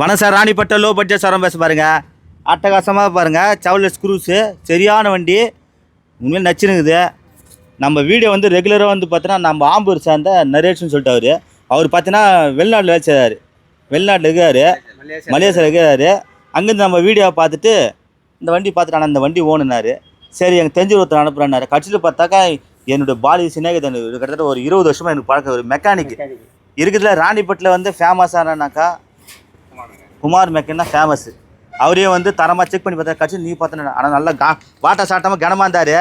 வணக்கம் sir Ranipet low budget சாரம் பேச பாருங்க. அட்டகாசமாக பாருங்க. சவுலஸ் குரூஸு சரியான வண்டி. உண்மையாக நச்சுனுக்குது நம்ம வீடியோ வந்து ரெகுலராக வந்து பார்த்தீங்கன்னா நம்ம ஆம்பூர் சார்ந்த நரேஷ்னு சொல்லிட்டு அவர். அவர் பார்த்தீங்கன்னா வெளிநாட்டில் வேலை செய்கிறாரு வெளிநாட்டில் இருக்காரு. மலேசியாவில் இருக்கிறாரு அங்கேருந்து நம்ம வீடியோவை பார்த்துட்டு இந்த வண்டி பார்த்துட்டு ஆனால் இந்த வண்டி ஓணுனாரு சரி எனக்கு தெரிஞ்ச ஒருத்தர் அனுப்புகிறாரு கட்சியில் பார்த்தாக்கா என்னோட பாலி சிநேகிதன் கிட்டத்தட்ட ஒரு இருபது வருஷமாக எனக்கு பழக்கம். ஒரு மெக்கானிக் இருக்குதுல ராணிப்பட்டில் வந்து ஃபேமஸானாக்கா குமார் மெக்கன்னா ஃபேமஸ் அவரே வந்து தரமாக செக் பண்ணி பார்த்தா கட்சி நீ பார்த்தன ஆனால் நல்லா கா வாட்ட சாட்டமாக கனமாக இருந்தார்.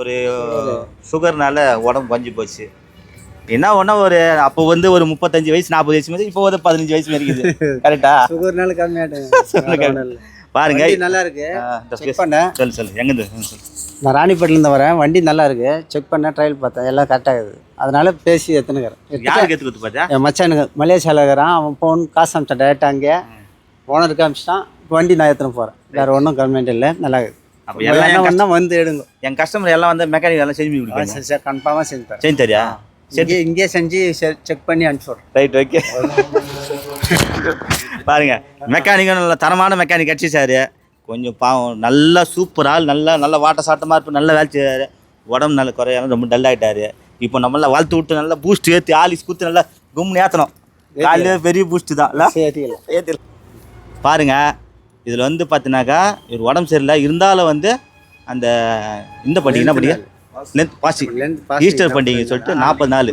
ஒரு சுகர்னால உடம்பு பஞ்சு போச்சு. என்ன ஒன்றா ஒரு அப்போ வந்து ஒரு முப்பத்தஞ்சு வயசு நாற்பது வயசு மாதிரி இப்போ வந்து பதினஞ்சு வயசு மாதிரி இருக்குது. கரெக்டா சுகர்னால கம்மியாயிட்டேன் பாருங்க. நல்லா இருக்கு. செக் பண்ணேன். சொல்லு சொல்லு. எங்கேருந்து? சொல்லு. நான் ராணிப்பேட்டிலேருந்து வரேன். வண்டி நல்லா இருக்கு. செக் பண்ணேன் ட்ரையல் பார்த்தேன். எல்லாம் கரெக்டாக இருக்குது. அதனால பேசி எத்தனைக்கிறேன். யாருக்கு எடுத்து பார்த்தா என் மச்சானுக்கு. மலேசியாவில் இருக்கிறான். அவன் ஃபோன் காசு அமிச்சான் டேரெக்டாக அங்கே. ஓனருக்கு அமிச்சிட்டான். வண்டி நான் எடுத்துன்னு போகிறேன் வேறு ஒன்றும் கம்மியாண்ட் இல்லை. நல்லா அப்போ எல்லாம் என் வந்தா எடுங்க. என் கஸ்டமர் எல்லாம் வந்து மெக்கானிக் எல்லாம் செஞ்சு கொடுப்பாங்க சரி சார் கன்ஃபார்மாக செஞ்சு தரேன். செஞ்சு தரியா? இங்கே இங்கே செஞ்சு செக் பண்ணி அனுப்பிச்சுட்றேன். ரைட் ஓகே பாருங்க மெக்கானிக்கும் நல்ல தரமான மெக்கானிக் கிடச்சி சார். கொஞ்சம் பாவம் நல்லா சூப்பர் ஆள் நல்லா நல்ல வாட்ட சாட்டமாக இருப்பு நல்ல வேலை செய்றாரு. உடம்பு நல்ல குறையாலும் ரொம்ப டல் ஆகிட்டாரு இப்போ நம்மளாம் வளர்த்து விட்டு நல்லா பூஸ்ட் ஏற்றி ஆலிஸ் குத்து நல்லா கும்னு ஏற்றணும் காலையிலே பெரிய பூஸ்ட் தான். இல்லை? சேர்த்திக்கல ஏற்றி பாருங்க. இதில் வந்து பார்த்தினாக்கா இவர் உடம்பு சரியில்லை. இருந்தாலும் வந்து அந்த இந்த பண்டிகை என்ன பண்டிகை லென்த் பாசி ஈஸ்டர் பண்டிகை சொல்லிட்டு நாற்பது நாள்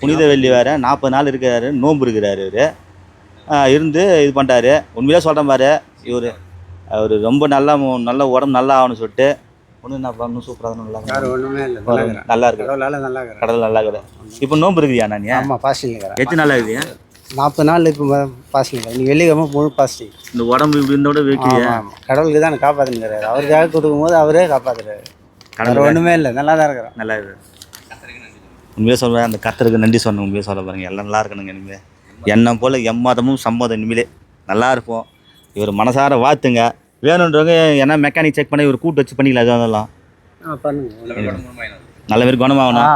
புனித வெள்ளி வேறு. நாற்பது நாள் இருக்கிறாரு. நோன்பு இருக்கிறாரு இவர். இருந்து இது பண்ணுறாரு உண்மையிலே சொல்கிறேன் பாரு. இவர் அவர் ரொம்ப நல்லா நல்ல உடம்பு நல்லா ஆகணும்னு சொல்லிட்டு ஒன்றும் என்ன பண்ணணும்? சூப்பராக நல்லா நல்லா இருக்கிறேன் நல்லா இருக்கு கடவுளால் நல்லா நல்லா இருக்குது இப்போ நோன்பு இருக்குதியா நான் ஆமாம் பாசிட்டிவ் எத்தனை நாள் இருக்குதியா நாற்பது நாள் இப்போ பாசிட்டிவ் நீ வெள்ளிக்கிழமை முழு பாசிட்டிவ் இந்த உடம்பு இப்படி இருந்தோட ஆமாம் கடவுளுக்கு தான் காப்பாற்றுங்கிறாரு அவருக்காக கொடுக்கும்போது அவரே காப்பாற்றுறாரு வேறு ஒன்றுமே இல்லை. நல்லா தான் இருக்கிறேன். நல்லா இருக்கு. உண்மையாக சொல்கிறேன் அந்த கத்தருக்கு நன்றி சொன்னேன் உண்மையாக சொல்ல பாருங்க. எல்லாம் நல்லா இருக்கணுங்க இனிமேல் எண்ணம் போல் எம்மாதமும் சம்மதம் இனிமேலே. நல்லா இருப்போம். இவர் மனசார வாழ்த்துங்க. வேணுன்றவங்க என்ன மெக்கானிக் செக் பண்ணி இவர் கூட்டு வச்சு பண்ணிக்கலாம் ஆ பண்ணுங்க. நல்ல பேர் ஆ குணமாகணும்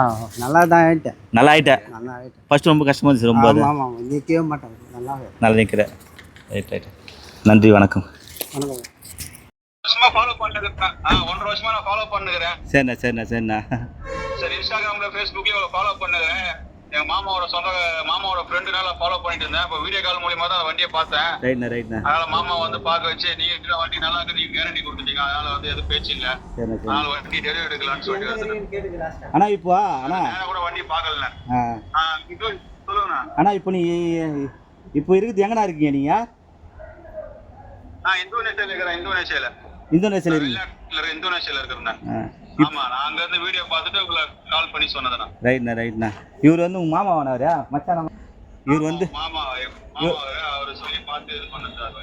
நல்லா தான் ஆகிட்டேன் நல்லா ஆயிட்டேன். நல்லா ஆகிட்டேன் ஃபர்ஸ்ட் ரொம்ப கஷ்டமாக இருந்துச்சு ரொம்ப அது. ஆமாம் நிற்கவே மாட்டேன். நல்லா நல்லா நிற்கிறேன் ரைட் ரைட் நன்றி வணக்கம். வணக்கம். ஃபாலோ பண்ணிருக்கேன் ஆ ஒன்றரை வருஷமா நான் ஃபாலோ பண்ணுகிறேன். சரிண்ணா சரிண்ணா சரிண்ணா. சரி இன்ஸ்டாகிராம்ல ஃபேஸ்புக்லயும் ஃபாலோ பண்ணுகிறேன். எங்க மாமாவோட சொந்த மாமாவோட ஃப்ரெண்டுனால ஃபாலோ பண்ணிட்டு இருந்தேன். இப்போ வீடியோ கால் மூலியமா தான் வண்டியை பார்த்தேன். ரைட்ண்ணா ரைட்ண்ணா அதனால மாமா வந்து பார்க்க வச்சு நீங்க இருக்கிற வண்டி நல்லா இருக்கு நீங்க கேரண்டி கொடுத்துட்டீங்க. அதனால வந்து எதுவும் பேச்சு இல்ல. அதனால வண்டி டெலிவரி எடுக்கலாம்னு சொல்லிட்டு அண்ணா இப்போ அண்ணா. நேரம் கூட வண்டி பார்க்கல. சொல்லுங்கண்ணா. அண்ணா இப்போ நீ இப்போ இருக்குது எங்கண்ணா இருக்கீங்க நீங்கள் நான் இந்தோனேஷியால இருக்கிறேன் இந்தோனேஷியால. இருக்க இந்தோனேஷியால இருக்கிறேன் ஆமா நான் அங்க இருந்து வீடியோ பார்த்துட்டு உங்களை கால் பண்ணி சொன்னதுண்ணா. ரைட்ண்ணா ரைட்ண்ணா இவர் வந்து உங்கள் மாமா வேணாரு மச்சான் இவர் வந்து மாமா அவரு சொல்லி பார்த்து இது பண்ண சார்.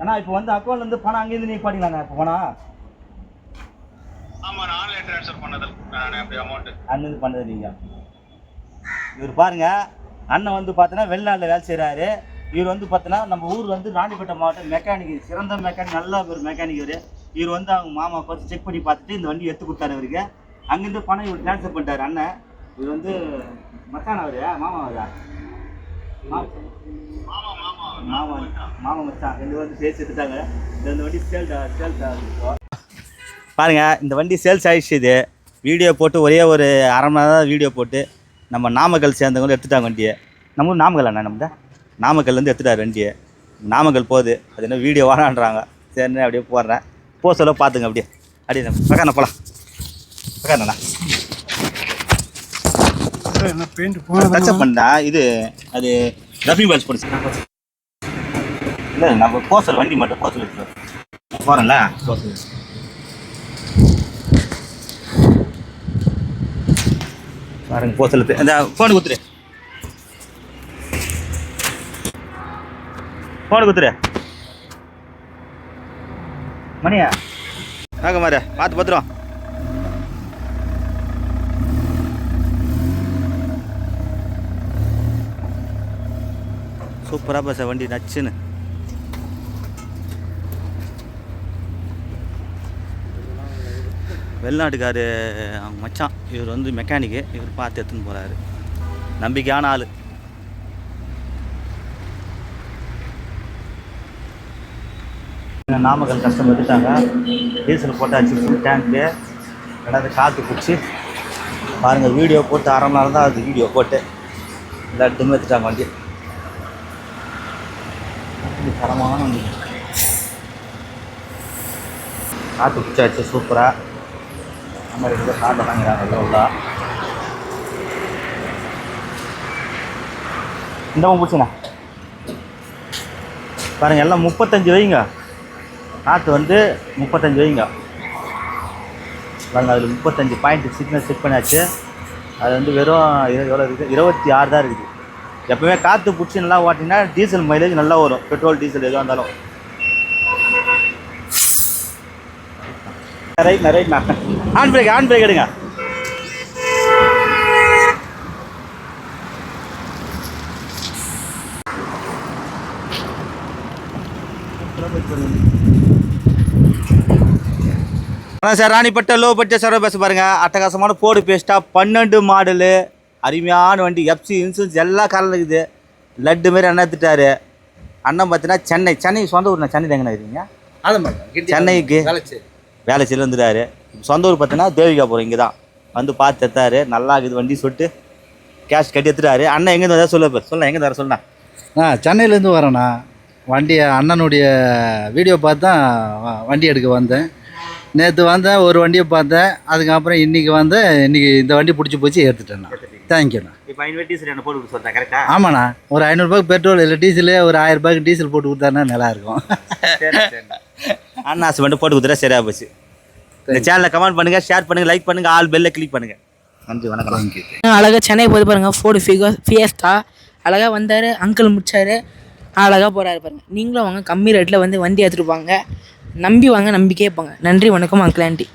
அண்ணா இப்போ வந்து அக்கௌண்ட்லேருந்து பணம் அங்கேருந்து நீ பண்ணிக்கலாங்க இப்போ பணம்? ஆமா ஆன்லைன் ட்ரான்ஸ்ஃபர் நான் அப்படி அமௌண்ட் அண்ணன் பண்ணது நீங்கள் இவர் பாருங்க அண்ணன் வந்து பார்த்தீங்கன்னா வெளிநாட்டில் வேலை செய்கிறாரு இவர் வந்து பார்த்தீங்கன்னா நம்ம ஊர் வந்து ராணிப்பேட்டை மாவட்டம் மெக்கானிக் சிறந்த மெக்கானிக் நல்ல ஒரு மெக்கானிக் இவர். இவர் வந்து அவங்க மாமா பார்த்து செக் பண்ணி பார்த்துட்டு இந்த வண்டி எடுத்து கொடுத்தாரு அவருக்கு. அங்கேருந்து பணம் இவர் ட்ரான்ஸ்ஃபர் பண்ணிட்டார் அண்ணன். இவர் வந்து மச்சான் அவரு மாமா அவரா? மாமா மாமா மாமா மாமா மச்சான். ரெண்டு வந்து பேசி எடுத்துட்டாங்க. இந்த வண்டி சேல் சேல்ஸ் ஆகும் பாருங்க இந்த வண்டி சேல்ஸ் ஆயிடுச்சு இது. வீடியோ போட்டு ஒரே ஒரு அரை மணி நேரம் வீடியோ போட்டு நம்ம நாமக்கல் சேர்ந்தவங்க எடுத்துட்டாங்க வண்டியை. நம்ம நாமக்கல் அண்ணா நம்ம நாமக்கல்லேருந்து எடுத்துட்டார் வண்டியை. நாமக்கல் போகுது. அது என்ன வீடியோ வாடான்றாங்க சரின்னு அப்படியே போடுறேன் போ சொல்ல பார்த்துங்க அப்படியே. அப்படியே பக்காண்ணா போகலாம் பெயிண்ட் டச்சப் பண்ணா இது அது ரஃபி பால்ஸ் போடுச்சு இல்லை நம்ம போசல் வண்டி மட்டும் போசல் போகிறேன்ல போசல் பாருங்க போசல் இந்த ஃபோனு குத்துரு ஃபோனு குத்துரு மணியா? வாங்க மாதிரி பார்த்து பத்திரம். சூப்பராக பஸ் வண்டி நச்சுன்னு. வெளிநாட்டுக்காரு அவங்க மச்சான் இவர் வந்து மெக்கானிக்கு இவர் பார்த்து எடுத்துன்னு போகிறாரு நம்பிக்கையான ஆள். நாமக்கல் கஷ்டம் எடுத்தாங்க டீசல் போட்டாச்சு ஃபுல் டேங்க்கு ரெண்டாவது காற்று பிடிச்சி பாருங்கள் வீடியோ போட்டு அரை மணி நேரம் தான் அது வீடியோ போட்டு எல்லாத்தையுமே எடுத்துட்டாங்க வண்டி. தரமான வண்டி. காற்று பிடிச்சாச்சு சூப்பராக நம்ம ரெண்டு பேர் காற்று வாங்கிறாங்க உள்ளா உள்ள. இந்த பிடிச்சிண்ணா பாருங்கள் எல்லாம் முப்பத்தஞ்சு வைங்க. காற்று வந்து முப்பத்தஞ்சு வைங்க. பாருங்கள் அதில் முப்பத்தஞ்சு பாயிண்ட் சிக்னல் செட் பண்ணியாச்சு அது வந்து வெறும் எவ்வளோ இருக்குது இருபத்தி ஆறு தான் இருக்குது. எப்போவுமே காற்று பிடிச்சி நல்லா ஓட்டிங்கன்னா டீசல் மைலேஜ் நல்லா வரும். பெட்ரோல் டீசல் எதுவாக இருந்தாலும். ரைட்ண்ணா ரைட்ண்ணா ஹேண்ட் பிரேக் ஹேண்ட் பிரேக் எடுங்க. அதான் sir. Ranipet low budget sir பேச பாருங்க. அட்டகாசமான போர்டு பேஸ்டா பன்னெண்டு மாடலு அருமையான வண்டி எஃப்சி இன்சூரன்ஸ் எல்லாம் கலந்து இருக்குது. லட்டு மாரி அண்ணன் எடுத்துட்டாரு. அண்ணன் பார்த்தீங்கன்னா சென்னை சென்னை சொந்த ஊர் நான் சென்னை எங்கே இருக்கீங்க சென்னைக்கு. வேலைச்சியில் வந்துட்டாரு. சொந்த ஊர் பார்த்தீங்கன்னா தேவிகாபுரம் இங்கே தான் வந்து பார்த்து எடுத்தாரு. நல்லா இருக்குது வண்டி சொல்லிட்டு கேஷ் கட்டி எடுத்துட்டாரு. அண்ணன் எங்கேருந்து வந்தா சொல்ல சொல்ல எங்கே தர சொல்லலாம் ஆ சென்னையிலேருந்து வரேண்ணா. வண்டி அண்ணனுடைய வீடியோ பார்த்து தான் வண்டி எடுக்க வந்தேன். நேற்று வந்தேன் ஒரு வண்டியை பார்த்தேன். அதுக்கப்புறம் இன்றைக்கி வந்து இன்றைக்கி இந்த வண்டி பிடிச்சி போச்சு எடுத்துட்டேண்ணா தேங்க்யூண்ணா இப்போ ஐநூறு டீசல் என்ன போட்டு சொல்கிறேன் கரெக்டா ஆமாண்ணா. ஒரு ஐநூறுரூபாய்க்கு பெட்ரோல் இல்லை டீசலு ஒரு ஆயிரம் ரூபாய்க்கு டீசல் போட்டு கொடுத்தாருன்னா நல்லா இருக்கும். அண்ணா ஹஸ்பண்ட் போட்டு கொடுத்துட்டா சரியா போச்சு. இந்த சேனலை கமெண்ட் பண்ணுங்க ஷேர் பண்ணுங்க லைக் பண்ணுங்க ஆல் பெல்ல கிளிக் பண்ணுங்க. நன்றி வணக்கம். அழகாக சென்னை போய் பாருங்க ஃபோர்டு ஃபிகோ ஃபியஸ்டா அழகாக வந்தார் அங்கிள் முடிச்சாரு. அழகாக போகிறாரு பாருங்க. நீங்களும் வாங்க கம்மி ரேட்டில் வந்து வண்டி எடுத்துகிட்டு போங்க. நம்பி வாங்க நம்பிக்கையே போங்க. நன்றி வணக்கம் அங்கிள் ஆண்டி.